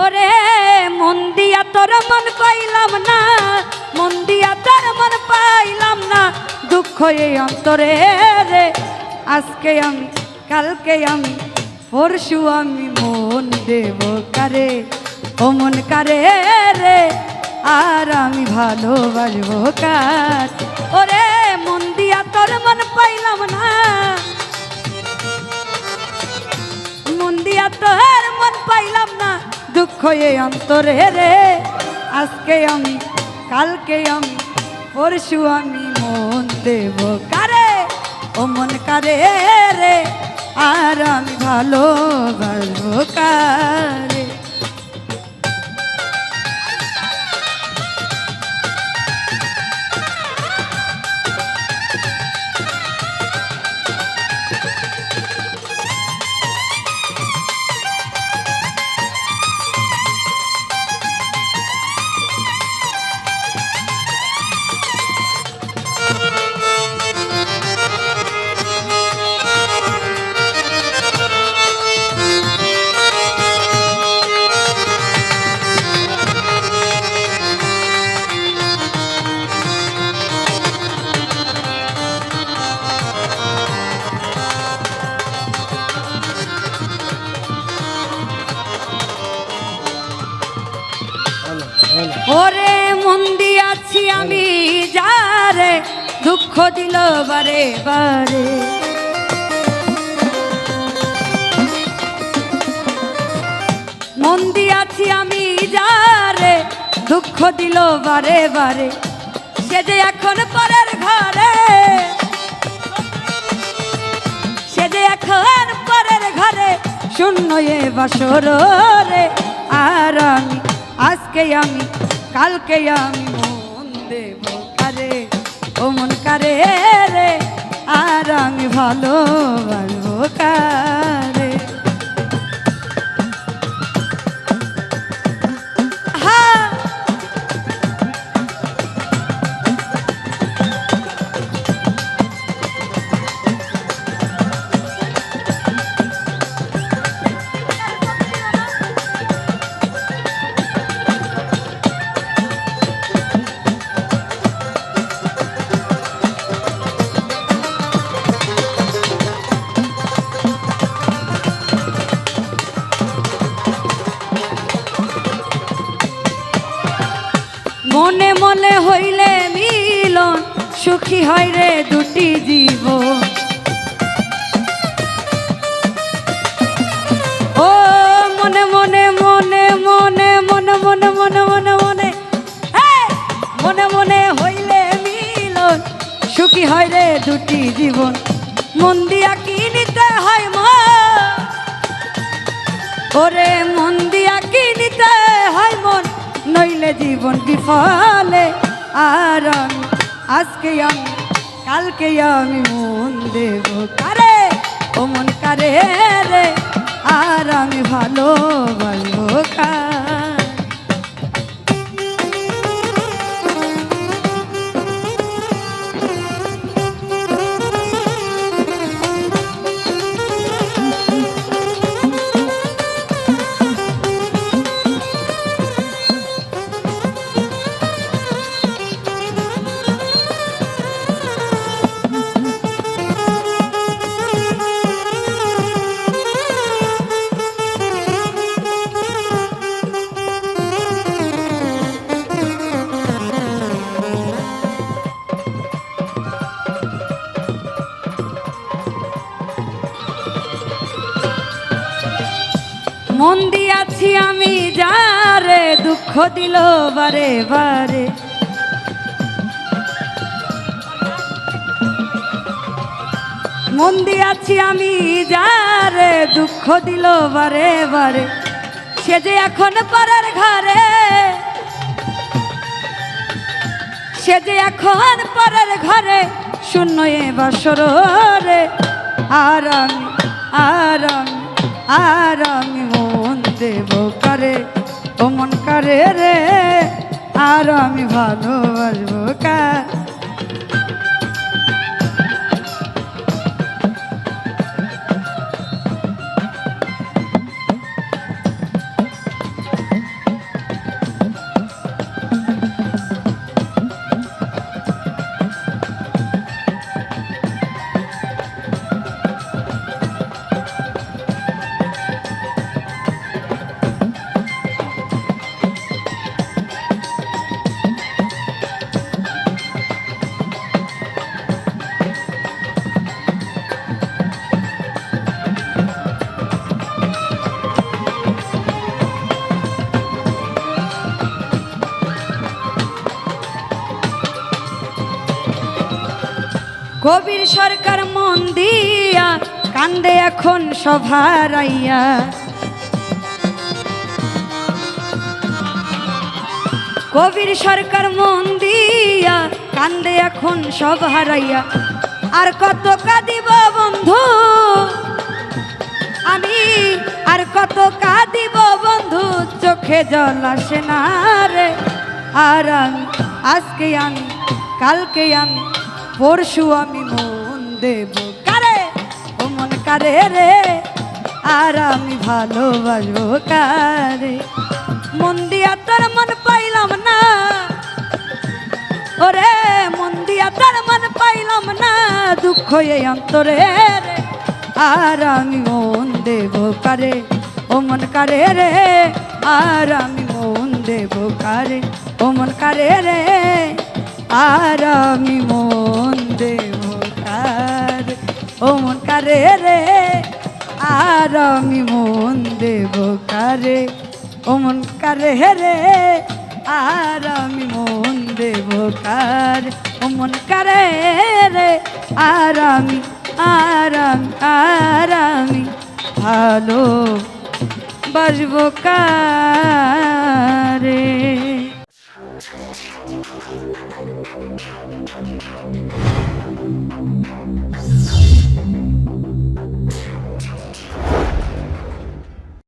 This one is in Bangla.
ওরে, মন দিয়া তোর মন পাইলাম না, মন দিয়া তোর মন পাইলাম না। দুঃখ এই অন্তরে রে, আজকে আমি, কালকে আমি, পরশু আমি মন দেব কারে? ও মন কারে রে, আর আমি ভালোবাসবো কার? ওরে, মন দিয়া তোর মন পাইলাম না দুঃখ এ অন্তরে রে। আজকে আমি, কালকে আমি, পরশু আমি মন দেব কারে? ও মন কারে রে, আর আমি ভালো ভালো কারে? মন দিয়াছি আমি, যারে দুঃখ দিল বারে বারে। মন দিয়াছি আমি, যারে দুঃখ দিল বারে বারে। সে যে এখন পরের ঘরে, সে যে এখন পরের ঘরে শূন্য এ বাসর রে। আর আমি, আজকে আমি কালকে আমি মন দেব কারে? ও মন কারে রে? আর আমি ভালো ভালো কারে? হয় রে দুটি জীব। ও মনে মনে মনে মনে মনে মনে মনে মনে মনে মনে মনে হইলে মিলন, সুখী হয় রে দুটি জীবন। মন দিয়া কি নিতে হয় ওরে মন দিয়া কি নিতে হয় মন? নইলে জীবন বিফলে আর আজকে আমি কালকে আমি মন দেব কারে? ও মন কারে রে? আর আমি ভালো ভালো কার? দুঃখ দিল বারে বারে। মন দিয়াছি আমি যারে দুঃখ দিল বারে বারে। সে যে এখন পরের ঘরে। সে যে এখন পরের ঘরে। শূন্য এ বাসর আর আমি আর আমি আর আমি মন দেব করে? করে রে আর আমি ভালোবাসবো কার কবির সরকার মন দিয়া কান্দে এখন সভারাইয়া। কবির সরকার মন দিয়া কান্দে এখন সব হারাইয়া আর কত কাঁদিব বন্ধু? আমি আর কত কাঁদিব বন্ধু? চোখে জল আসে না রে। আর আমি আজকে আমি কালকে আমি পরশু আমি মন দেব কারে? ও মন কারে রে? আর আমি ভালোবাসবো কারে? মন দিয়া তোর মন পাইলাম না। ওরে, মন দিয়া তার মন পাইলাম না। দুঃখ এই অন্তরে আর আমি মন দেব কারে? ও মন কারে রে? আর আমি মন দেব কারে? ও মন কারে রে? আর আমি মন দেব কারে? ও মন কারে রে? আর আমি মন দেব কারে? ও মন কারে রে? আর আমি মন দেব কার? ও মন কারে রে? আর আমি আর আমি আর আমি ভালো বাসবো কারে?